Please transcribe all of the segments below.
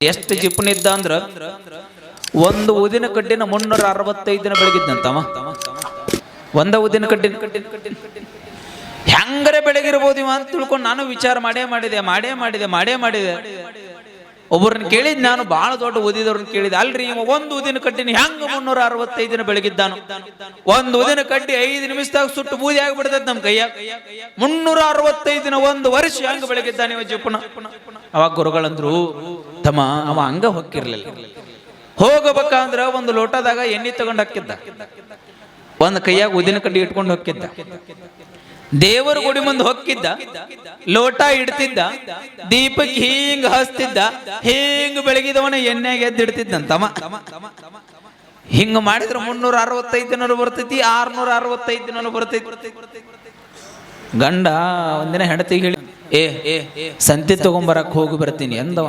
ಎಷ್ಟು ಜಿಪ್ನಿದ್ದ ಅಂದ್ರ ಒಂದು ಊದಿನ ಕಡ್ಡಿನ ಮುನ್ನೂರ ಅರವತ್ತೈದು ದಿನ ಬೆಳಗಿದ್ನಂತವ ಒಂದ ಉದಿನ ಕಡ್ಡಿನ ಹೆಂಗರೆ ಬೆಳಗಿರ್ಬೋದು ಇವ ಅಂತ ತಿಳ್ಕೊಂಡು ನಾನು ವಿಚಾರ ಮಾಡೇ ಮಾಡಿದೆ ಮಾಡೇ ಮಾಡಿದೆ ಮಾಡೇ ಮಾಡಿದೆ. ಒಬ್ಬರನ್ನ ಕೇಳಿದ್ ನಾನು ಬಹಳ ದೊಡ್ಡ ಓದಿದವ್ರನ್ನ ಕೇಳಿದೆ. ಅಲ್ರಿ ಒಂದು ಊದಿನ ಕಡ್ಡಿನ ಹೆಂಗ ಮುನ್ನೂರ ಅರವತ್ತೈದು ದಿನ ಬೆಳಗಿದ್ದಾನು. ಒಂದು ಊದಿನ ಕಡ್ಡಿ ಐದು ನಿಮಿಷದಾಗ ಸುಟ್ಟು ಬೂದಿ ಆಗಿಬಿಡ್ತೈತೆ ನಮ್ಮ ಕೈಯಾಗ. ಮುನ್ನೂರ ಅರವತ್ತೈದು ದಿನ ಒಂದು ವರ್ಷ ಹೆಂಗ ಬೆಳಗಿದ್ದಾನೆ ಇವ ಅವಾಗ ಗುರುಗಳಂದ್ರು ತಮ್ಮ ಅವ ಹಂಗ ಹೊಕ್ಕಿರ್ಲಿಲ್ಲ. ಹೋಗಬೇಕಂದ್ರ ಒಂದು ಲೋಟದಾಗ ಎಣ್ಣೆ ತಗೊಂಡ್ ಹಾಕಿದ್ದ. ಒಂದು ಕೈಯಾಗ ಉದಿನ ಕಡ್ಡಿ ಇಟ್ಕೊಂಡು ಹೊಕ್ಕಿದ್ದ. ದೇವರ ಗುಡಿ ಮುಂದೆ ಹೊಕ್ಕಿದ್ದ. ಲೋಟ ಇಡ್ತಿದ್ದ. ದೀಪಕ್ಕೆ ಹೀಂಗ್ ಹಸ್ತಿದ್ದ ಹೀಂಗ್ ಬೆಳಗಿದವನ ಎಣ್ಣೆಗೆ ಎದ್ದು ಹಿಂಗ್ ಹಿಂಗ ಮಾಡಿದ್ರೆ ಮುನ್ನೂರ ಅರವತ್ತೈದು ದಿನ ಬರ್ತೈತಿ, ಆರ್ನೂರ ಅರವತ್ತೈದು ದಿನ ಬರ್ತೈತಿ. ಗಂಡ ಒಂದಿನ ಹೆಂಡತಿಗೆ ಹೇಳಿ, ಏ ಏ, ಸಂತಿ ತಗೊಂಬರಕ್ ಹೋಗಿ ಬರ್ತೀನಿ ಎಂದವ.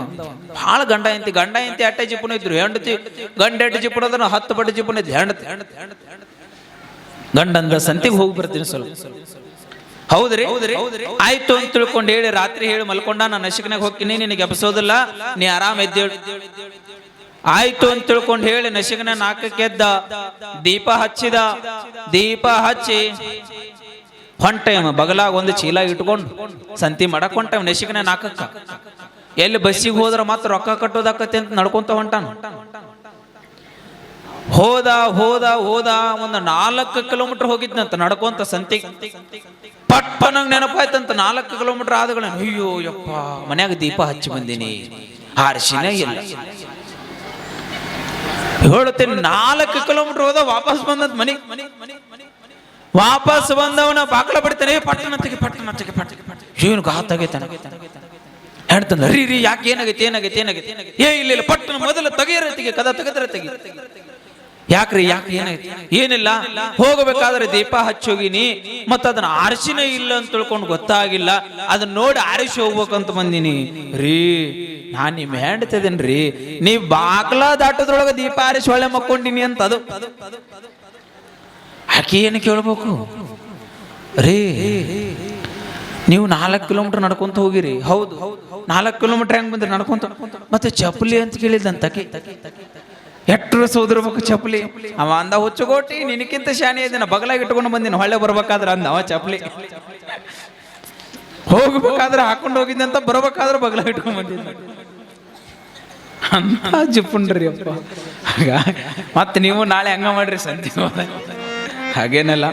ಭಾಳ ಗಂಡ ಎಂತಿ ಗಂಡ ಎಂತಿ ಅಟ್ಟೆ ಜಿಪ್ಪನ ಇದ್ರು. ಹೆಂಡತಿ, ಗಂಡ ಎಟ್ಟು ಜಿಪ್ಪನ ಅದನ್ನ ಹತ್ತು ಬಟ್ಟೆ ಜಿಪ್ಪನ ಇದ್ದು ಹೆಂಡತಿ ಗಂಡ ಅಂದ ಸಂತಿಗೆ ಹೋಗಿ ಬರ್ತೀನಿ ಸ್ವಲ್ಪ. ಹೌದ್ರಿ? ಆಯ್ತು ಅಂತ ತಿಳ್ಕೊಂಡು ಹೇಳಿ, ರಾತ್ರಿ ಹೇಳಿ ಮಲ್ಕೊಂಡ ನಾನು ನಶಿಕನಾಗ ಹೋಗ್ತೀನಿ, ನಿನಗೆ ಎಬ್ಸೋದಿಲ್ಲ, ನೀ ಆರಾಮ ಎದ್ದೇಳು ಆಯ್ತು ಅಂತ ತಿಳ್ಕೊಂಡು ಹೇಳಿ, ನಶಿಕನ ನಾಕಕ್ಕೆದ್ದ, ದೀಪ ಹಚ್ಚಿದ, ದೀಪ ಹಚ್ಚಿ ಹೊಂಟೈಮ ಬಗಲಾಗ ಒಂದು ಚೀಲ ಇಟ್ಕೊಂಡು ಸಂತಿ ಮಾಡಕ್ ಹೊಂಟೈಮ್ ನಶಿಕನ ನಾಲ್ಕಕ್ಕ ಎಲ್ಲಿ ಬಸ್ಸಿಗೆ ಹೋದ್ರ ಮಾತ್ರ ರೊಕ್ಕ ಕಟ್ಟೋದಾಕತಿ ಅಂತ ನಡ್ಕೊಂತ ಹೊಂಟಾನ. ಹೋದ ಹೋದ ಹೋದ ಒಂದು ನಾಲ್ಕು ಕಿಲೋಮೀಟರ್ ಹೋಗಿದ್ನಂತ ನಡ್ಕೊಂತ ಸಂತಿ. ಪಟ್ಟ ನಂಗೆ ನೆನಪಾಯ್ತಂತ ನಾಲ್ಕು ಕಿಲೋಮೀಟರ್ ಆದಗಳ ಅಯ್ಯೋ ಯಪ್ಪ, ಮನ್ಯಾಗ ದೀಪ ಹಚ್ಚಿ ಬಂದೀನಿ. ಹಾರಿಸಿನ ಇಲ್ಲ. ಹೇಳುತ್ತೇನೆ ನಾಲ್ಕು ಕಿಲೋಮೀಟರ್ ಹೋದ ವಾಪಸ್ ಬಂದಂತ ಮನಿ. ವಾಪಸ್ ಬಂದವನ ಬಾಕಲ ಬಿಡ್ತಾನೆ ಪಟ್ಟಣಕ್ಕೆ ಪಟ್ಟಣಕ್ಕೆ ಪಟ್ಟಣ ತೆಗಿ ಹೇಳ್ತಾನೆ ರೀ ರೀ, ಯಾಕೆ ಏನಾಗೈತೆ ಏನಾಗೈತೆ ಏನಾಗೈತೆ? ಏ, ಇಲ್ಲ ಇಲ್ಲ, ಪಟ್ಟಣ ಮೊದಲು ತೆಗಿಯರ ತೆಗಿ ಕದ ತೆಗೆದ್ರೆ ತೆಗಿ ಯಾಕ್ರಿ ಯಾಕೆ ಏನಾಯ್ತು ಏನಿಲ್ಲ, ಹೋಗಬೇಕಾದ್ರೆ ದೀಪ ಹಚ್ಚೋಗಿನಿ ಮತ್ತ ಅದನ್ನ ಆರಸಿನೇ ಇಲ್ಲ ಅಂತ ತಿಳ್ಕೊಂಡು ಗೊತ್ತಾಗಿಲ್ಲ, ಅದನ್ನ ನೋಡಿ ಆರಿಸಿ ಹೋಗ್ಬೇಕಂತ ಬಂದಿನಿ. ರೀ, ನಾನ್ ನಿಮ್ ರೀ ನೀ ಬಾಗ್ಲ ದಾಟದ್ರೊಳಗ ದೀಪ ಆರಿಸಿ ಒಳ್ಳೆ ಮಕ್ಕೊಂಡಿನಿ ಅಂತ ಅದು. ಆಕೆ ಏನು ಕೇಳಬೇಕು? ರೀ, ನೀವು ನಾಲ್ಕು ಕಿಲೋಮೀಟರ್ ನಡ್ಕೊಂತ ಹೋಗಿರಿ. ಹೌದು. ನಾಲ್ಕು ಕಿಲೋಮೀಟರ್ ಹೆಂಗ್ ಬಂದ್ರಿ ನಡ್ಕೊಂತ? ಮತ್ತೆ ಚಪ್ಪಲಿ ಅಂತ ಕೇಳಿದಂತಕಿ ಎಟ್ರು ಸೋದರ್ಬೇಕು ಚಪ್ಪಲಿ? ಅವ ಅಂದ, ಹುಚ್ಚುಗೋಟಿ, ನಿನಕ್ಕಿಂತ ಶಾನೆ ಇದನ್ನ ಬಗಲಾಗಿ ಇಟ್ಕೊಂಡು ಬಂದಿನ. ಹೊಳ್ಳೆ ಬರ್ಬೇಕಾದ್ರೆ ಅಂದ, ಅವ ಚಪ್ಪಲಿ. ಹೋಗ್ಬೇಕಾದ್ರೆ ಹಾಕೊಂಡು ಹೋಗಿದ್ದಂತ ಬರ್ಬೇಕಾದ್ರೆ ಬಗಲಾಗಿ ಇಟ್ಕೊಂಡ್ ಬಂದಿದ್ದ. ಅಂತ ಜಿಪ್ಪುಂಡ್ರಿ ಅಪ್ಪ. ಮತ್ತೆ ನೀವು ನಾಳೆ ಹಂಗ ಮಾಡ್ರಿ ಸಂತಿ. ಹಾಗೇನಲ್ಲ?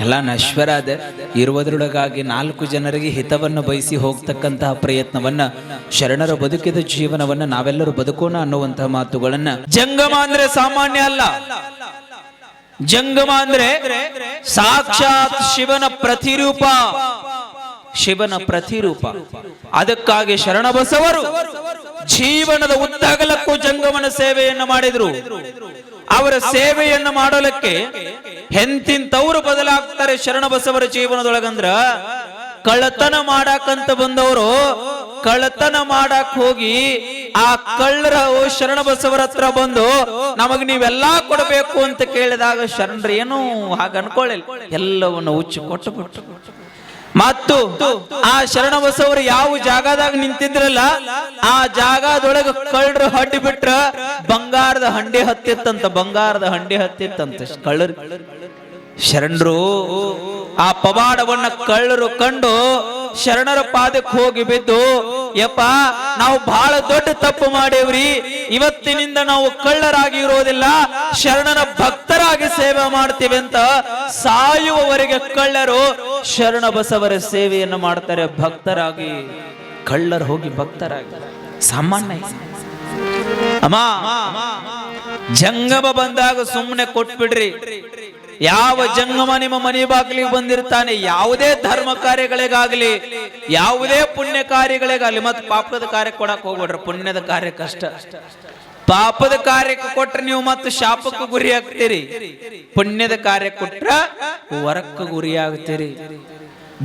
ಎಲ್ಲ ನಶ್ವರ ಅದ ಇರುವುದರೊಳಗಾಗಿ ನಾಲ್ಕು ಜನರಿಗೆ ಹಿತವನ್ನು ಬಯಸಿ ಹೋಗ್ತಕ್ಕಂತಹ ಪ್ರಯತ್ನವನ್ನ, ಶರಣರ ಬದುಕಿದ ಜೀವನವನ್ನ ನಾವೆಲ್ಲರೂ ಬದುಕೋಣ ಅನ್ನುವಂತಹ ಮಾತುಗಳನ್ನ. ಜಂಗಮ ಅಂದ್ರೆ ಸಾಮಾನ್ಯ ಅಲ್ಲ. ಜಂಗಮ ಅಂದ್ರೆ ಸಾಕ್ಷಾತ್ ಶಿವನ ಪ್ರತಿರೂಪ. ಶಿವನ ಪ್ರತಿರೂಪ. ಅದಕ್ಕಾಗಿ ಶರಣ ಬಸವರು ಜೀವನದ ಉದ್ದಗಲಕ್ಕೂ ಜಂಗಮನ ಸೇವೆಯನ್ನು ಮಾಡಿದ್ರು. ಅವರ ಸೇವೆಯನ್ನು ಮಾಡಲಿಕ್ಕೆ ಹೆಂತಿಂತವರು ಬದಲಾಗ್ತಾರೆ ಶರಣ ಬಸವರ ಜೀವನದೊಳಗಂದ್ರ. ಕಳ್ಳತನ ಮಾಡಾಕಂತ ಬಂದವರು ಕಳ್ಳತನ ಮಾಡಕ್ ಹೋಗಿ ಆ ಕಳ್ಳರ ಓ ಶರಣ ಬಸವರ ಹತ್ರ ಬಂದು ನಮಗ್ ನೀವೆಲ್ಲಾ ಕೊಡಬೇಕು ಅಂತ ಕೇಳಿದಾಗ ಶರಣರು ಏನು ಹಾಗ ಅನ್ಕೊಳ್ಳಿಲ್ಲ. ಎಲ್ಲವನ್ನು ಉಚ್ಚು ಕೊಟ್ಟು ಕೊಟ್ಟು ಮತ್ತು ಆ ಶರಣ ಬಸವರು ಯಾವ ಜಾಗದಾಗ ನಿಂತಿದ್ರಲ್ಲ, ಆ ಜಾಗದೊಳಗ ಕಳ್ಳರು ಹಡ್ಡಿ ಬಿಟ್ರ ಬಂಗಾರದ ಹಂಡಿ ಹತ್ತಿತ್ತಂತ, ಬಂಗಾರದ ಹಂಡಿ ಹತ್ತಿತ್ತಂತ ಕಳ್ಳರು. ಶರಣರು, ಆ ಪವಾಡವನ್ನ ಕಳ್ಳರು ಕಂಡು ಶರಣರ ಪಾದಕ್ಕೆ ಹೋಗಿ ಬಿದ್ದು, ಯಪ್ಪ, ನಾವು ಬಹಳ ದೊಡ್ಡ ತಪ್ಪು ಮಾಡೇವ್ರಿ, ಇವತ್ತಿನಿಂದ ನಾವು ಕಳ್ಳರಾಗಿ ಇರೋದಿಲ್ಲ, ಶರಣನ ಭಕ್ತರಾಗಿ ಸೇವೆ ಮಾಡ್ತೀವಿ ಅಂತ ಸಾಯುವವರೆಗೆ ಕಳ್ಳರು ಶರಣ ಬಸವರ ಸೇವೆಯನ್ನು ಮಾಡ್ತಾರೆ ಭಕ್ತರಾಗಿ. ಕಳ್ಳರು ಹೋಗಿ ಭಕ್ತರಾಗಿ. ಸಾಮಾನ್ಯ ಜಂಗಮ ಬಂದಾಗ ಸುಮ್ಮನೆ ಕೊಟ್ಬಿಡ್ರಿ. ಯಾವ ಜಂಗಮ ನಿಮ್ಮ ಮನೆ ಬಾಗಿಲಿಗೆ ಬಂದಿರ್ತಾನೆ, ಯಾವುದೇ ಧರ್ಮ ಕಾರ್ಯಗಳಿಗಾಗ್ಲಿ, ಯಾವುದೇ ಪುಣ್ಯ ಕಾರ್ಯಗಳಿಗಾಗ್ಲಿ, ಮತ್ತೆ ಪಾಪದ ಕಾರ್ಯ ಕೊಡಕ್ ಹೋಗ್ಬಿಡ್ರಿ. ಪುಣ್ಯದ ಕಾರ್ಯ ಕಷ್ಟ. ಪಾಪದ ಕಾರ್ಯಕ್ಕೆ ಕೊಟ್ರೆ ನೀವು ಮತ್ತೆ ಶಾಪಕ್ಕೆ ಗುರಿ ಆಗ್ತೀರಿ. ಪುಣ್ಯದ ಕಾರ್ಯ ಕೊಟ್ರ ವರಕ್ಕೆ ಗುರಿ ಆಗ್ತೀರಿ.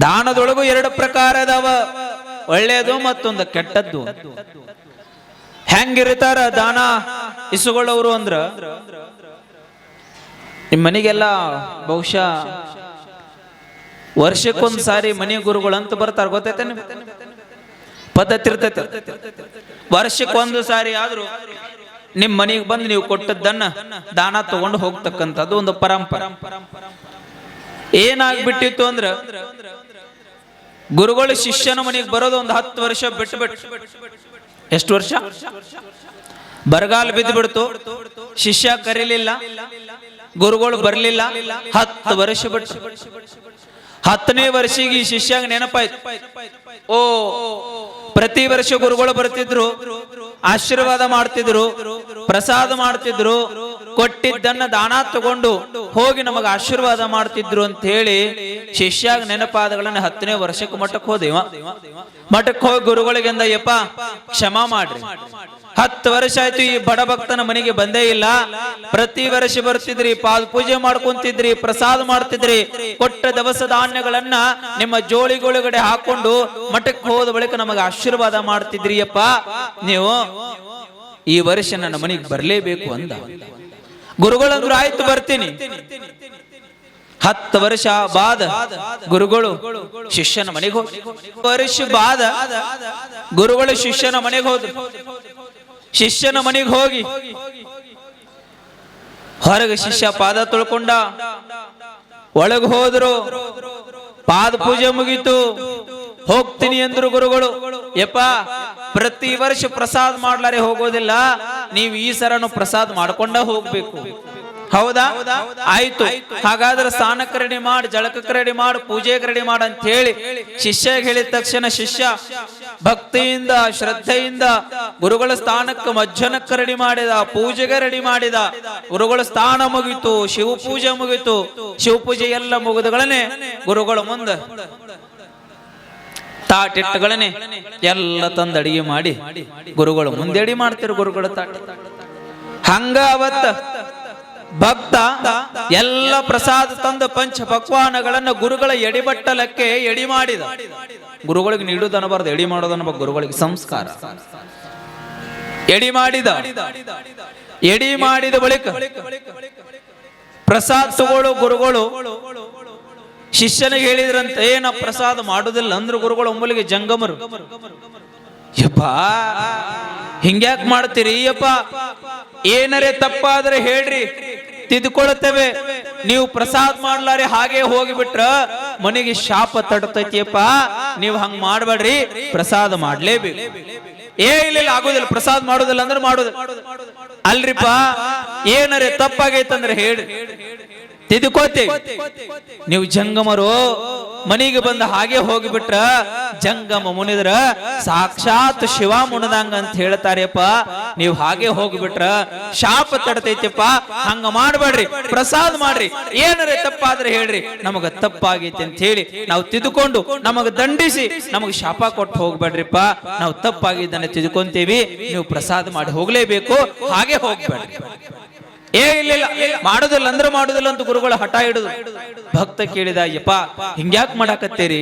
ದಾನದೊಳಗು ಎರಡು ಪ್ರಕಾರ ಅದಾವ. ಒಳ್ಳೆಯದು ಮತ್ತೊಂದು ಕೆಟ್ಟದ್ದು. ಹೆಂಗಿರ್ತಾರ ದಾನ ಇಸುಗಳವರು ಅಂದ್ರ? ನಿಮ್ಮ ಮನೆಗೆಲ್ಲ ಬಹುಶಃ ವರ್ಷಕ್ಕೊಂದ್ ಸಾರಿ ಮನೆ ಗುರುಗಳು ಅಂತ ಬರ್ತಾರ ಗೊತ್ತೈತೆ ಪದ್ಧತಿ ಇರ್ತೈತೆ. ವರ್ಷಕ್ಕೊಂದು ಸಾರಿ ಆದ್ರೂ ನಿಮ್ ಮನೆಗೆ ಬಂದು ನೀವು ಕೊಟ್ಟದ್ದನ್ನ ದಾನ ತಗೊಂಡು ಹೋಗ್ತಕ್ಕಂಥದ್ದು ಒಂದು ಪರಂಪರೆ. ಏನಾಗ್ಬಿಟ್ಟಿತ್ತು ಅಂದ್ರ ಗುರುಗಳು ಶಿಷ್ಯನ ಮನೆಗೆ ಬರೋದು ಒಂದು ಹತ್ತು ವರ್ಷ ಬಿಟ್ಟು ಬಿಟ್ಟು ಎಷ್ಟು ವರ್ಷ? ಬರಗಾಲ ಬಿದ್ದು ಬಿಡ್ತು ಶಿಷ್ಯ ಕರೀಲಿಲ್ಲ. ಗುರುಗಳು ಬರಲಿಲ್ಲ. ಹತ್ತು ವರ್ಷ ಬಿಟ್ಟು ಹತ್ತನೇ ವರ್ಷಿಗೆ ಶಿಷ್ಯಾಗ ನೆನಪಾಯ್ತು. ಓ, ಪ್ರತಿ ವರ್ಷ ಗುರುಗಳು ಬರ್ತಿದ್ರು. ಆಶೀರ್ವಾದ ಮಾಡ್ತಿದ್ರು, ಪ್ರಸಾದ ಮಾಡ್ತಿದ್ರು, ಕೊಟ್ಟಿದ್ದನ್ನ ದಾನ ತಗೊಂಡು ಹೋಗಿ ನಮಗ ಆಶೀರ್ವಾದ ಮಾಡ್ತಿದ್ರು ಅಂತ ಹೇಳಿ ಶಿಷ್ಯಾಗ ನೆನಪಾದಗಳನ್ನ ಹತ್ತನೇ ವರ್ಷಕ್ಕೆ ಮಠಕ್ಕೆ ಹೋದೇವ ಮಠಕ್ಕೆ ಹೋಗಿ ಗುರುಗಳಿಗೆ ಅಂದ ಯಪ್ಪ, ಕ್ಷಮಾ ಮಾಡ್ರಿ. ಹತ್ತು ವರ್ಷ ಆಯ್ತು, ಈ ಬಡ ಭಕ್ತನ ಮನೆಗೆ ಬಂದೇ ಇಲ್ಲ. ಪ್ರತಿ ವರ್ಷ ಬರ್ತಿದ್ರಿ ಪಾದ ಪೂಜೆ ಮಾಡ್ಕೊಂತಿದ್ರಿ, ಪ್ರಸಾದ ಮಾಡ್ತಿದ್ರಿ. ಕೊಟ್ಟ ದವಸ ಧಾನ್ಯಗಳನ್ನ ನಿಮ್ಮ ಜೋಳಿಗೊಳಗಡೆ ಹಾಕೊಂಡು ಮಠಕ್ಕೆ ಹೋದ ಬಳಿಕ ನಮಗೆ ಆಶೀರ್ವಾದ ಮಾಡ್ತಿದ್ರಿ ಅಪ್ಪ ನೀವು ಈ ವರ್ಷ ನನ್ನ ಮನೆಗೆ ಬರಲೇಬೇಕು ಅಂದ. ಗುರುಗಳಂದ್ರು ಆಯ್ತು, ಬರ್ತೀನಿ. ಹತ್ತು ವರ್ಷ ಬಾದ. ಗುರುಗಳು, ಶಿಷ್ಯನ ಮನೆಗೆ ಹೋದ ವರ್ಷ ಬಾದ. ಗುರುಗಳು, ಶಿಷ್ಯನ ಮನೆಗೆ ಹೋದ್ರು. ಶಿಷ್ಯನ ಮನೆಗೆ ಹೋಗಿ. ಹೊರಗೆ ಶಿಷ್ಯ ಪಾದ ತೊಳ್ಕೊಂಡ. ಒಳಗೆ ಹೋದ್ರು. ಪಾದ ಪೂಜೆ ಮುಗೀತು. ಹೋಗ್ತೀನಿ ಅಂದ್ರು ಗುರುಗಳು. ಯಪ್ಪ ಪ್ರತಿ ವರ್ಷ ಪ್ರಸಾದ ಮಾಡ್ಲಾರೆ ಹೋಗೋದಿಲ್ಲ. ನೀವು ಈ ಸರನು ಪ್ರಸಾದ ಮಾಡ್ಕೊಂಡ ಹೋಗ್ಬೇಕು. ಹೌದಾ? ಆಯ್ತು. ಹಾಗಾದ್ರೆ ಸ್ನಾನಕ್ಕೆ ರೆಡಿ ಮಾಡಿ, ಜಳಕಕ್ಕೆ ರೆಡಿ ಮಾಡಿ, ಪೂಜೆಗೆ ರೆಡಿ ಮಾಡ ಅಂತ ಹೇಳಿ ಶಿಷ್ಯ ಹೇಳಿದ ತಕ್ಷಣ ಶಿಷ್ಯ, ಭಕ್ತಿಯಿಂದ, ಶ್ರದ್ಧೆಯಿಂದ ಗುರುಗಳ ಸ್ಥಾನಕ್ಕೆ ಮಜ್ಜನಕ್ಕೆ ರೆಡಿ ಮಾಡಿದ, ಪೂಜೆಗೆ ರೆಡಿ ಮಾಡಿದ, ಗುರುಗಳ ಸ್ಥಾನ ಮುಗಿತು ಶಿವ ಪೂಜೆ ಮುಗಿತು ಶಿವ ಪೂಜೆ ಎಲ್ಲ ಮುಗಿದಗಳನ್ನೇ ಗುರುಗಳ ಮುಂದೆ ತಾಟಿಟ್ಟಗಳನ್ನೇ ಎಲ್ಲ ತಂದು ಅಡಿಗೆ ಮಾಡಿ ಗುರುಗಳು ಮುಂದೆ ಅಡಿ ಮಾಡ್ತಿರು ಗುರುಗಳು ತಾಟ. ಹಂಗ ಅವತ್ತ ಭಕ್ತ ಎಲ್ಲ ಪ್ರಸಾದ ತಂದ ಪಂಚ ಪಕ್ವಾನಗಳನ್ನ ಗುರುಗಳ ಎಡಿಬಟ್ಟಲಕ್ಕೆ ಎಡಿ ಮಾಡಿದ. ಗುರುಗಳಿಗೆ ನೀಡುದನ್ನಬಾರ್ದು ಎಡಿ ಮಾಡೋದನ್ನ ಗುರುಗಳಿಗೆ ಸಂಸ್ಕಾರ. ಎಡಿ ಮಾಡಿದ. ಎಡಿ ಮಾಡಿದ ಬಳಿಕ ಪ್ರಸಾದ ತಗೊಳ್ಳೋ ಗುರುಗಳು ಶಿಷ್ಯನಿಗೆ ಹೇಳಿದ್ರಂತ ಏನ ಪ್ರಸಾದ ಮಾಡುದಿಲ್ಲ ಅಂದ್ರೆ ಗುರುಗಳು ಒಮ್ಮಲಿಗೆ ಜಂಗಮರು. ಯಪ್ಪ, ಹಿಂಗ್ಯಾಕ್ ಮಾಡ್ತೀರಿ? ಯಪ್ಪ, ಏನರೇ ತಪ್ಪಾದ್ರೆ ಹೇಳ್ರಿ, ತಿದ್ಕೊಳ್ತೇವೆ. ನೀವು ಪ್ರಸಾದ ಮಾಡ್ಲಾರಿ ಹಾಗೆ ಹೋಗಿಬಿಟ್ರ, ಮನೆಗೆ ಶಾಪ ತಡತೈತಿಯಪ್ಪ ನೀವು ಹಂಗ್ ಮಾಡ್ಬೇಡ್ರಿ, ಪ್ರಸಾದ ಮಾಡ್ಲೇಬೇಕು. ಏ ಇಲ್ಲ, ಆಗೋದಿಲ್ಲ, ಪ್ರಸಾದ್ ಮಾಡೋದಿಲ್ಲ ಅಂದ್ರೆ ಮಾಡುದು. ಅಲ್ರಿಪ್ಪ, ಏನರೇ ತಪ್ಪಾಗೈತಂದ್ರೆ ಹೇಳಿ. ತಿದ್ಕೋತೇವೆ ನೀವು ಜಂಗಮರು ಮನೆಗೆ ಬಂದ ಹಾಗೆ ಹೋಗಿಬಿಟ್ರ ಜಂಗಮ ಮುನಿದ್ರ ಸಾಕ್ಷಾತ್ ಶಿವ ಮುಣದಂಗ ಅಂತ ಹೇಳ್ತಾರೆಪ್ಪ. ನೀವು ಹಾಗೆ ಹೋಗ್ಬಿಟ್ರ ಶಾಪ ತಡತೈತಿಪ್ಪ. ಹಂಗ ಮಾಡ್ಬೇಡ್ರಿ ಪ್ರಸಾದ್ ಮಾಡ್ರಿ. ಏನಾರ ತಪ್ಪಾದ್ರೆ ಹೇಳ್ರಿ. ನಮಗ ತಪ್ಪಾಗೈತಿ ಅಂತ ಹೇಳಿ ನಾವು ತಿದ್ಕೊಂಡು ನಮಗ ದಂಡಿಸಿ ನಮಗ ಶಾಪ ಕೊಟ್ಟು ಹೋಗ್ಬೇಡ್ರಿಪ್ಪ. ನಾವು ತಪ್ಪಾಗಿದ್ದನ್ನ ತಿದ್ಕೊಂತೀವಿ. ನೀವು ಪ್ರಸಾದ್ ಮಾಡಿ ಹೋಗ್ಲೇಬೇಕು. ಹಾಗೆ ಹೋಗ್ಬೇಡ್ರಿ. ಏ, ಇಲ್ಲ ಮಾಡುದಿಲ್ಲ ಅಂದ್ರೆ ಮಾಡುದಿಲ್ಲ ಅಂತ ಗುರುಗಳು ಹಠ ಹಿಡಿದು. ಭಕ್ತ ಕೇಳಿದ ಅಯ್ಯಪ್ಪ ಹಿಂಗ್ಯಾಕ್ ಮಾಡಾಕತ್ತೀರಿ?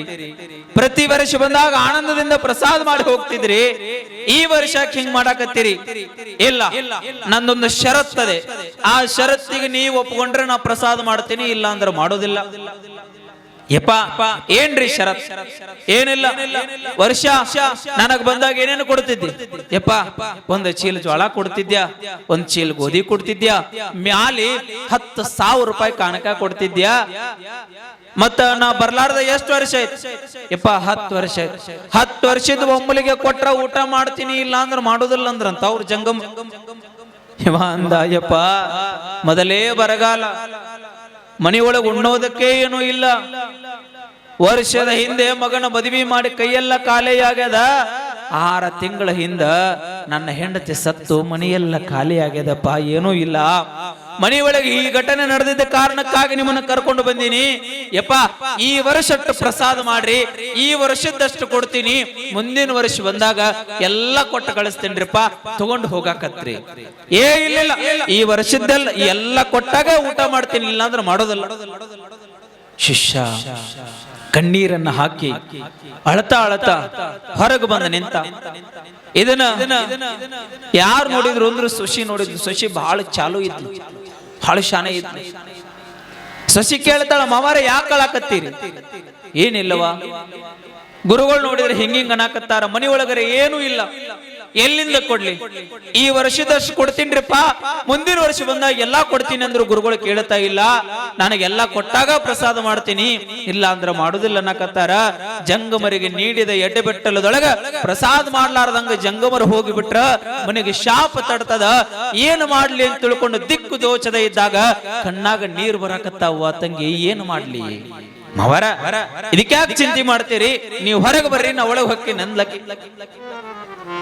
ಪ್ರತಿ ವರ್ಷ ಬಂದಾಗ ಆನಂದದಿಂದ ಪ್ರಸಾದ ಮಾಡಿ ಹೋಗ್ತಿದ್ರಿ. ಈ ವರ್ಷ ಹಿಂಗ್ ಮಾಡಾಕತ್ತೀರಿ? ಇಲ್ಲ, ನಂದೊಂದು ಷರತ್ತದೆ. ಆ ಷರತ್ತಿಗೆ ನೀವು ಒಪ್ಕೊಂಡ್ರೆ ನಾ ಪ್ರಸಾದ ಮಾಡ್ತೀನಿ, ಇಲ್ಲ ಅಂದ್ರೆ ಮಾಡೋದಿಲ್ಲ. ಯಪ್ಪ, ಏನ್ರಿ ಶರತ್? ಏನಿಲ್ಲ. ವರ್ಷ, ನನಗ್ ಬಂದಾಗ ಏನೇನು ಕೊಡ್ತಿದ್ದಿ? ಯಪ್ಪ, ಒಂದ್ ಚೀಲ ಜೋಳ ಕೊಡ್ತಿದ್ಯಾ? ಒಂದ್ ಚೀಲ ಗೋಧಿ ಕೊಡ್ತಿದ್ಯಾ? ಮ್ಯಾಲಿ ಹತ್ತು ಸಾವಿರ ರೂಪಾಯಿ ಕಾಣಕ ಕೊಡ್ತಿದ್ಯಾ? ಮತ್ತ ನಾ ಬರ್ಲಾರ್ದ ಎಷ್ಟು ವರ್ಷ ಆಯ್ತು? ಯಪ್ಪ, ಹತ್ತು ವರ್ಷ ಆಯ್ತು. ಹತ್ತು ವರ್ಷದ ಒಮ್ಮಲಿಗೆ ಕೊಟ್ರ ಊಟ ಮಾಡ್ತೀನಿ ಇಲ್ಲ ಅಂದ್ರ ಮಾಡೋದಿಲ್ಲ ಅಂದ್ರಂತ ಅವ್ರ ಜಂಗಮ್. ಇವ ಅಂದ, ಯಪ್ಪ, ಮೊದಲೇ ಬರಗಾಲ. ಮನೆಯೊಳಗೆ ಉಣ್ಣೋದಕ್ಕೆ ಏನೂ ಇಲ್ಲ. ವರ್ಷದ ಹಿಂದೆ ಮಗನ ಮದುವೆ ಮಾಡಿ ಕೈಯೆಲ್ಲ ಖಾಲಿಯಾಗ್ಯದ ಆರ ತಿಂಗಳ ಹಿಂದ ನನ್ನ ಹೆಂಡತಿ ಸತ್ತು ಮನೆಯೆಲ್ಲ ಖಾಲಿಯಾಗ್ಯದಪ್ಪ ಏನೂ ಇಲ್ಲ. ಮನೆಯೊಳಗೆ ಈ ಘಟನೆ ನಡೆದಿದ್ದ ಕಾರಣಕ್ಕಾಗಿ ನಿಮ್ಮನ್ನ ಕರ್ಕೊಂಡು ಬಂದೀನಿ. ಯಪ್ಪ, ಈ ವರ್ಷಟ್ಟು ಪ್ರಸಾದ ಮಾಡ್ರಿ, ಈ ವರ್ಷದಷ್ಟು ಕೊಡ್ತೀನಿ. ಮುಂದಿನ ವರ್ಷ ಬಂದಾಗ ಎಲ್ಲ ಕೊಟ್ಟು ಕಳಿಸ್ತೇನ್ರಿಪ್ಪ, ತಗೊಂಡು ಹೋಗಾಕತ್ರಿ. ಏ ಇಲ್ಲ ಈ ವರ್ಷದ್ದೆಲ್ಲ ಎಲ್ಲ ಕೊಟ್ಟಾಗ ಊಟ ಮಾಡ್ತೀನಿ ಇಲ್ಲ ಅಂದ್ರೆ ಮಾಡೋದಲ್ಲ. ಶಿಷ್ಯ, ಕಣ್ಣೀರನ್ನ ಹಾಕಿ, ಅಳತಾ ಅಳತಾ ಹೊರಗೆ ಬಂದ ನಿಂತ. ಇದನ್ನ ಯಾರು ನೋಡಿದ್ರು ಅಂದ್ರೆ ಸುಶಿ ನೋಡಿದ್ರು. ಸುಶಿ ಬಹಳ ಚಾಲು ಇದ್ಲು. ಬಹಳ ಶಾನೆ ಇದ್ಲು ಸಸಿ ಕೇಳ್ತಾಳ ಮಾವಾರ, ಯಾಕೆ ಏನಿಲ್ಲವಾ ಗುರುಗಳು ನೋಡಿದ್ರೆ ಹಿಂಗಿಂಗ್ ಅನ್ನಕತ್ತಾರ ಮನಿ ಒಳಗರೆ ಏನೂ ಇಲ್ಲ. ಎಲ್ಲಿಂದ ಕೊಡ್ಲಿ? ಈ ವರ್ಷದಷ್ಟು ಕೊಡ್ತೀನ್ರಿಪ್ಪ. ಮುಂದಿನ ವರ್ಷ ಬಂದಾಗ ಎಲ್ಲಾ ಕೊಡ್ತೀನಿ ಅಂದ್ರು ಗುರುಗಳು ಕೇಳತಾ ಇಲ್ಲ. ನನಗೆಲ್ಲಾ ಕೊಟ್ಟಾಗ ಪ್ರಸಾದ ಮಾಡ್ತೀನಿ. ಇಲ್ಲ ಅಂದ್ರ ಮಾಡುದಿಲ್ಲ ಅನ್ನಕತ್ತಾರ. ಜಂಗಮರಿಗೆ ನೀಡಿದ ಎಡ್ಡೆ ಬೆಟ್ಟಲದೊಳಗ ಪ್ರಸಾದ ಮಾಡ್ಲಾರ್ದಂಗ ಜಂಗಮರು ಹೋಗಿಬಿಟ್ರ ಮನೆಗೆ ಶಾಪ ತಡ್ತದ. ಏನು ಮಾಡ್ಲಿ ಅಂತ ತಿಳ್ಕೊಂಡು ದಿಕ್ಕು ದೋಚದ ಇದ್ದಾಗ ಕಣ್ಣಾಗ ನೀರ್ ಬರಾಕತ್ತಾವ ತಂಗಿ, ಏನು ಮಾಡ್ಲಿ? ಮವರ ಯಾಕೆ ಚಿಂತೆ ಮಾಡ್ತೀರಿ? ನೀವು ಹೊರಗೆ ಬರ್ರಿ, ನಾ ಒಳಗೆ ಹೊಕ್ಕಿ ನಂದ್ಲಕ್ಕಿ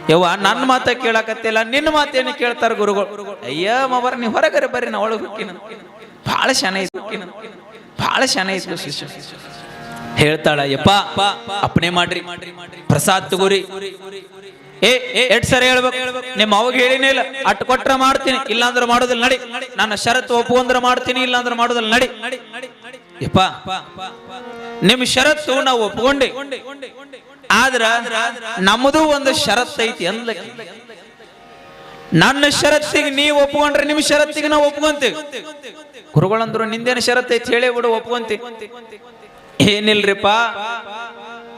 ಯವ್ವ ನನ್ನ ಮಾತ ಕೇಳಕತ್ತಿಲ್ಲ ನಿನ್ನ ಮಾತೇನು ಕೇಳ್ತಾರ ಗುರುಗಳು? ಅಯ್ಯ, ಮವರ ನೀ ಹೊರಗರೆ ಬರ್ರಿ, ನಾ ಒಳಗೆ ಹುಕ್ಕಿನ ಬಹಳ ಶನ ಬಹಳ ಶನ ಇತ್ತು ಶಿಷ್ಯ. ಹೇಳ್ತಾಳ, ಯಪ್ಪ, ಅಪ್ಪಣೆ ಮಾಡ್ರಿ, ಪ್ರಸಾದ್ ತಗೋರಿ. ಏ ಎಟ್ ಸರಿ ಹೇಳ್ಬೇಕು? ನಿಮ್ಮ ಅವಾಗ ಹೇಳಿನೇ ಇಲ್ಲ. ಅಟ್ ಕೊಟ್ರ ಮಾಡ್ತೀನಿ, ಇಲ್ಲಾಂದ್ರೆ ಮಾಡೋದಿಲ್ಲ, ನಡಿ. ನನ್ನ ಒಪ್ಪು ಅಂದ್ರೆ ಮಾಡ್ತೀನಿ, ಇಲ್ಲಾಂದ್ರೆ ಮಾಡೋದಿಲ್ಲ, ನಡಿ. ಯಪ್ಪ, ನಿಮ್ ಶರತ್ತು ನಾವು ಒಪ್ಕೊಂಡೆ. ಆದ್ರ ನಮ್ಮದು ಒಂದು ಐತಿ ಅಂದ ನನ್ನ ಷರತ್ತಿಗೆ ನೀವು ಒಪ್ಕೊಂಡ್ರೆ ನಿಮ್ ಷರತ್ತಿಗೆ ನಾವು ಒಪ್ಕೊಂತೀವಿ. ಗುರುಗಳಂದ್ರು ನಿಂದೇನು ಷರತ್ ಐತಿ ಹೇಳಿ ಬಿಡು, ಒಪ್ಕೊಂತಿ. ಏನಿಲ್ರಿಪ್ಪ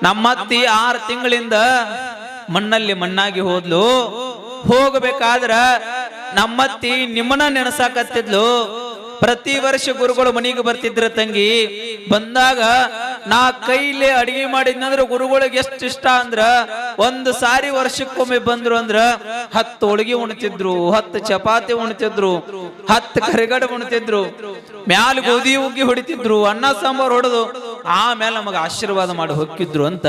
ನಮ್ಮತ್ತಿ ಆರು ತಿಂಗಳಿಂದ ಮಣ್ಣಲ್ಲಿ ಮಣ್ಣಾಗಿ ಹೋದ್ಲು. ಹೋಗಬೇಕಾದ್ರ ನಮ್ಮತ್ತಿ ನಿಮ್ಮನ್ನ ನೆನಸಾಕತ್ತಿದ್ಲು. ಪ್ರತಿ ವರ್ಷ ಗುರುಗಳು ಮನೆಗೆ ಬರ್ತಿದ್ರ ತಂಗಿ. ಬಂದಾಗ ನಾ ಕೈಲಿ ಅಡಿಗೆ ಮಾಡಿದ್ನಂದ್ರೆ ಗುರುಗಳಿಗೆ ಎಷ್ಟು ಇಷ್ಟ ಅಂದ್ರ ಒಂದು ಸಾರಿ ವರ್ಷಕ್ಕೊಮ್ಮೆ ಬಂದ್ರು ಅಂದ್ರ ಹತ್ತು ಹೋಳಿಗೆ ಉಣ್ತಿದ್ರು, ಹತ್ತು ಚಪಾತಿ ಉಣ್ತಿದ್ರು, ಹತ್ತು ಕರಿಗಡ ಉಣ್ತಿದ್ರು, ಮ್ಯಾಲ ಗೋಧಿ ಉಗ್ಗಿ ಹೊಡಿತಿದ್ರು, ಅನ್ನ ಸಾಂಬಾರ್ ಹೊಡೆದು ಆಮೇಲೆ ನಮಗ ಆಶೀರ್ವಾದ ಮಾಡಿ ಹೊಕ್ಕಿದ್ರು ಅಂತ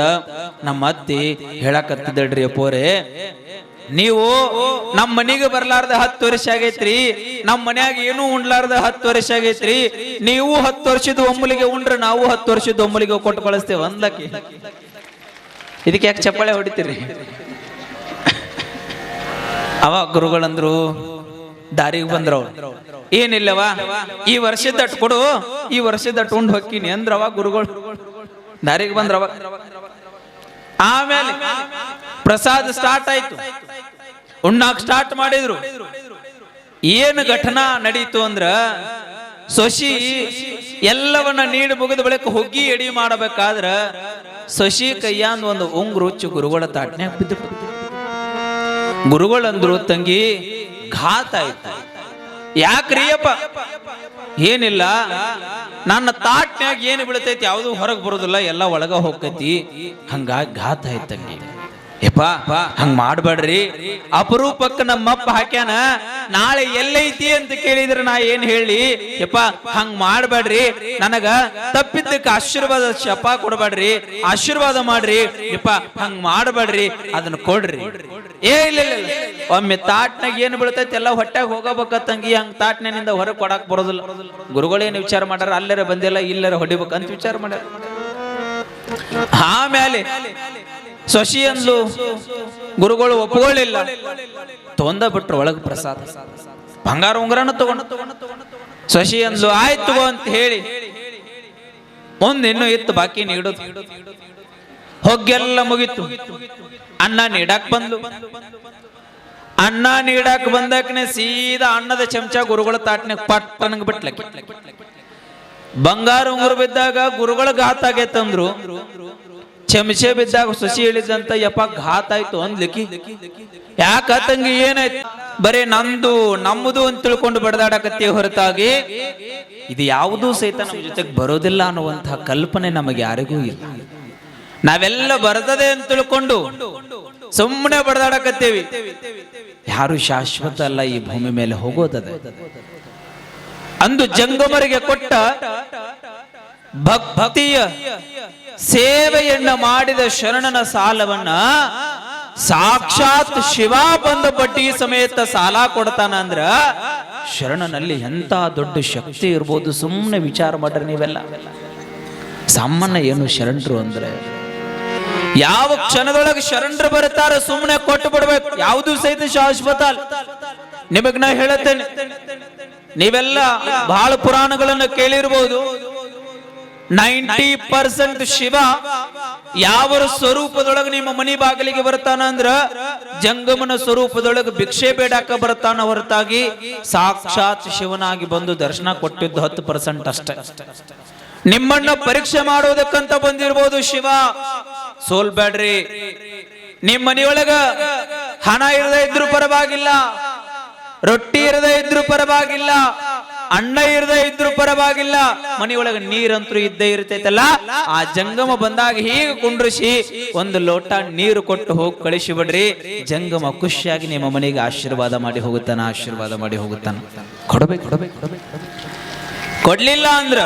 ನಮ್ಮ ಅತ್ತಿ ಹೇಳಕತ್ತಿದ್ದಳ್ರಿ ಅಪ್ಪೋರೆ ನೀವು ನಮ್ಮ ಮನೆಗೆ ಬರ್ಲಾರ್ದ ಹತ್ತು ವರ್ಷ ಆಗೈತ್ರಿ, ನಮ್ಮ ಮನ್ಯಾಗ ಏನು ಉಂಡ್ಲಾರ್ದ ಹತ್ತು ವರ್ಷ ಆಗೈತ್ರಿ, ನೀವು ಹತ್ತು ವರ್ಷದ ಒಮ್ಮಲಿಗೆ ಉಂಡ್ರೆ ನಾವು ಹತ್ತು ವರ್ಷದ ಒಮ್ಮಲಿಗೆ ಕೊಟ್ಟು ಕಳಿಸ್ತೇವೆ ಒಂದಕ್ಕೆ ಇದಕ್ಕೆ ಯಾಕೆ ಚಪ್ಪಾಳೆ ಹೊಡಿತೀರಿ? ಅವ ಗುರುಗಳಂದ್ರು, ದಾರಿಗೆ ಬಂದ್ರವ್ ಏನಿಲ್ಲವ, ಈ ವರ್ಷದ ಅಟ್ ಕೊಡು, ಈ ವರ್ಷದ ಅಟ್ ಉಂಡ್ ಹೊಕ್ಕಿನಿ ಅಂದ್ರವ ಗುರುಗಳು. ದಾರಿಗೆ ಬಂದ್ರವ. ಆಮೇಲೆ ಪ್ರಸಾದ ಸ್ಟಾರ್ಟ್ ಆಯ್ತು. ಉಣ್ಣಾಕ್ ಸ್ಟಾರ್ಟ್ ಮಾಡಿದ್ರು. ಏನು ಘಟನಾ ನಡೀತು ಅಂದ್ರ ಶಶಿ ಎಲ್ಲವನ್ನ ನೀಡಿ ಮುಗಿದ ಬಳಿಕ ಹೊಗ್ಗಿ ಎಡಿ ಮಾಡಬೇಕಾದ್ರ ಶಶಿ ಕೈಯಾಂದ ಒಂದು ಉಂಗುರು ಗುರುಗಳ ತಾಟ್ನ್ಯಾಗ ಬಿದ್ದು ಗುರುಗಳಂದ್ರು ತಂಗಿ ಘಾತ ಆಯ್ತು. ಯಾಕ್ರಿಯಪ್ಪ ಏನಿಲ್ಲ. ನನ್ನ ತಾಟ್ನ್ಯಾಗ ಏನು ಬೀಳ್ತೈತಿ ಯಾವುದು ಹೊರಗೆ ಬರೋದಿಲ್ಲ, ಎಲ್ಲ ಒಳಗ ಹೋಗ್ತೈತಿ. ಹಂಗಾಗಿ ಘಾತ ಆಯ್ತಂಗೆ ತಂಗಿ. ಯಪ್ಪ ಹಂಗ ಮಾಡ್ಬೇಡ್ರಿ. ಅಪರೂಪಕ್ಕೆ ನಮ್ಮಪ್ಪ ಹಾಕ್ಯಾನ, ನಾಳೆ ಎಲ್ಲೈತಿ ಅಂತ ಕೇಳಿದ್ರೆ ನಾ ಏನ್ ಹೇಳಿ ಯಪ್ಪ ಹಂಗ ಮಾಡ್ಬೇಡ್ರಿ. ನನಗ ತಪ್ಪಿದ್ದಕ್ಕೆ ಆಶೀರ್ವಾದ ಶಪ ಕೊಡ್ಬೇಡ್ರಿ. ಆಶೀರ್ವಾದ ಮಾಡ್ರಿ. ಯಪ್ಪ ಹಂಗ ಮಾಡ್ಬೇಡ್ರಿ. ಅದನ್ನ ಕೊಡ್ರಿ. ಏ, ಇಲ್ಲ. ಒಮ್ಮೆ ತಾಟ್ನಾಗ ಏನು ಬೀಳ್ತೈತಿ, ಎಲ್ಲ ಹೊಟ್ಟೆಗೆ ಹೋಗಬೇಕ ತಂಗಿ, ಹಂಗ ತಾಟ್ನಿಂದ ಹೊರಗೆ ಕೊಡಕ್ ಬರೋದಿಲ್ಲ. ಗುರುಗಳೇನು ವಿಚಾರ ಮಾಡ್ಯಾರ, ಅಲ್ಲರ ಬಂದಿಲ್ಲ, ಇಲ್ಲರ ಹೊಡಿಬೇಕಂತ ವಿಚಾರ ಮಾಡ್ಯಾರ. ಆಮೇಲೆ ಶಶಿ ಅಂದ್ಲು ಗುರುಗಳು ಒಪ್ಕೊಳ್ಳಿಲ್ಲ. ತೊಂದ ಬಿಟ್ರು ಒಳಗೆ ಪ್ರಸಾದ. ಬಂಗಾರ ಉಂಗ್ರನ ತಗೊಂಡು. ಶಶಿ ಅಂದ್ಲು ಆಯ್ತು ಅಂತ ಹೇಳಿ. ಮುಂದೆ ಇನ್ನೂ ಇತ್ತು, ಬಾಕಿ ನೀಡೋದು ಹೊಗ್ಗೆಲ್ಲ ಮುಗಿತು. ಅನ್ನ ನೀಡಾಕ್ ಬಂದ್ಲು. ಅನ್ನ ನೀಡಾಕ್ ಬಂದಕ್ನೆ ಸೀದಾ ಅನ್ನದ ಚಮಚ ಗುರುಗಳ ತಾಟ್ನಾಗ ಪಟ್ಟನಗ್ ಬಿಟ್ಲ ಬಂಗಾರ ಉಂಗುರು ಬಿದ್ದಾಗ ಗುರುಗಳ ಘಾತ ಆಗೈತಂದ್ರು. ಚಮಚೆ ಬಿದ್ದಾಗ ಸಸಿ ಹೇಳಿದಂತ ಯಪ್ಪ ಘಾತ ಆಯ್ತು ಅಂದ್ಲಿಕ್ಕಿ. ಯಾಕ ತಂಗಿ ಏನಾಯ್ತು? ಬರೇ ನಂದು, ನಮ್ಮದು ಅಂತ ತಿಳ್ಕೊಂಡು ಬಡದಾಡಕತ್ತಿ ಹೊರತಾಗಿ, ಇದು ಯಾವುದೂ ಸಹಿತ ನಮ್ಮ ಜೊತೆಗೆ ಬರೋದಿಲ್ಲ ಅನ್ನುವಂತಹ ಕಲ್ಪನೆ ನಮಗೆ ಯಾರಿಗೂ ಇಲ್ಲ. ನಾವೆಲ್ಲ ಬರ್ತದೆ ಅಂತ ತಿಳ್ಕೊಂಡು ಸುಮ್ಮನೆ ಬಡದಾಡಕತ್ತೇವಿ. ಯಾರು ಶಾಶ್ವತ ಅಲ್ಲ ಈ ಭೂಮಿ ಮೇಲೆ ಹೋಗೋದದ. ಅಂದು ಜಂಗಮರಿಗೆ ಕೊಟ್ಟ ಭಕ್- ಭಕ್ತಿಯ ಸೇವೆಯನ್ನ ಮಾಡಿದ ಶರಣನ ಸಾಲವನ್ನ ಸಾಕ್ಷಾತ್ ಶಿವ ಬಂದ ಬಡ್ಡಿ ಸಮೇತ ಸಾಲ ಕೊಡ್ತಾನ ಅಂದ್ರ ಶರಣನಲ್ಲಿ ಎಂತ ದೊಡ್ಡ ಶಕ್ತಿ ಇರ್ಬೋದು? ಸುಮ್ಮನೆ ವಿಚಾರ ಮಾಡ್ರಿ ನೀವೆಲ್ಲ. ಸಾಮಾನ್ಯ ಏನು ಶರಣರು ಅಂದ್ರೆ ಯಾವ ಕ್ಷಣದೊಳಗೆ ಶರಣರು ಬರ್ತಾರ ಸುಮ್ಮನೆ ಕೊಟ್ಟು ಬಿಡ್ಬೇಕು. ಯಾವುದು ಸಹಿತ ಶಾಶ್ವತ. ನಿಮಗ್ ನಾ ಹೇಳುತ್ತೇನೆ. ನೀವೆಲ್ಲ ಬಹಳ ಪುರಾಣಗಳನ್ನು ಕೇಳಿರ್ಬೋದು. ನೈಂಟಿ ಪರ್ಸೆಂಟ್ ಶಿವ ಯಾವ ಸ್ವರೂಪದೊಳಗೆ ನಿಮ್ಮ ಮನಿ ಬಾಗಿಲಿಗೆ ಬರ್ತಾನ ಅಂದ್ರ ಜಂಗಮನ ಸ್ವರೂಪದೊಳಗೆ ಭಿಕ್ಷೆ ಬೇಡಾಕ ಬರ್ತಾನ ಹೊರತಾಗಿ ಸಾಕ್ಷಾತ್ ಶಿವನಾಗಿ ಬಂದು ದರ್ಶನ ಕೊಟ್ಟಿದ್ದು ಹತ್ತು ಪರ್ಸೆಂಟ್ ಅಷ್ಟೇ. ನಿಮ್ಮನ್ನ ಪರೀಕ್ಷೆ ಮಾಡೋದಕ್ಕಂತ ಬಂದಿರ್ಬೋದು ಶಿವ. ಸೋಲ್ಬೇಡ್ರಿ ನಿಮ್ ಮನೆಯೊಳಗ ಹಣ ಇರದೇ ಇದ್ರು ಪರವಾಗಿಲ್ಲ. ರೊಟ್ಟಿ ಇರದೇ ಇದ್ರು ಪರವಾಗಿಲ್ಲ. ಅಣ್ಣ ಇರದೇ ಇದ್ರು ಪರವಾಗಿಲ್ಲ. ಮನೆಯೊಳಗೆ ನೀರಂತೂ ಇದ್ದೇ ಇರ್ತೈತಲ್ಲ. ಆ ಜಂಗಮ ಬಂದಾಗ ಹೀಗೆ ಕುಂಡ್ರಿಸಿ ಒಂದು ಲೋಟ ನೀರು ಕೊಟ್ಟು ಹೋಗಿ ಕಳಿಸಿ ಬಿಡ್ರಿ. ಜಂಗಮ ಖುಷಿಯಾಗಿ ನಿಮ್ಮ ಮನೆಗೆ ಆಶೀರ್ವಾದ ಮಾಡಿ ಹೋಗುತ್ತಾನ, ಆಶೀರ್ವಾದ ಮಾಡಿ ಹೋಗುತ್ತಾನ. ಕೊಡಬೇಕು ಕೊಡಬೇಕು ಕೊಡಬೇಕು ಕೊಡ್ಲಿಲ್ಲ ಅಂದ್ರ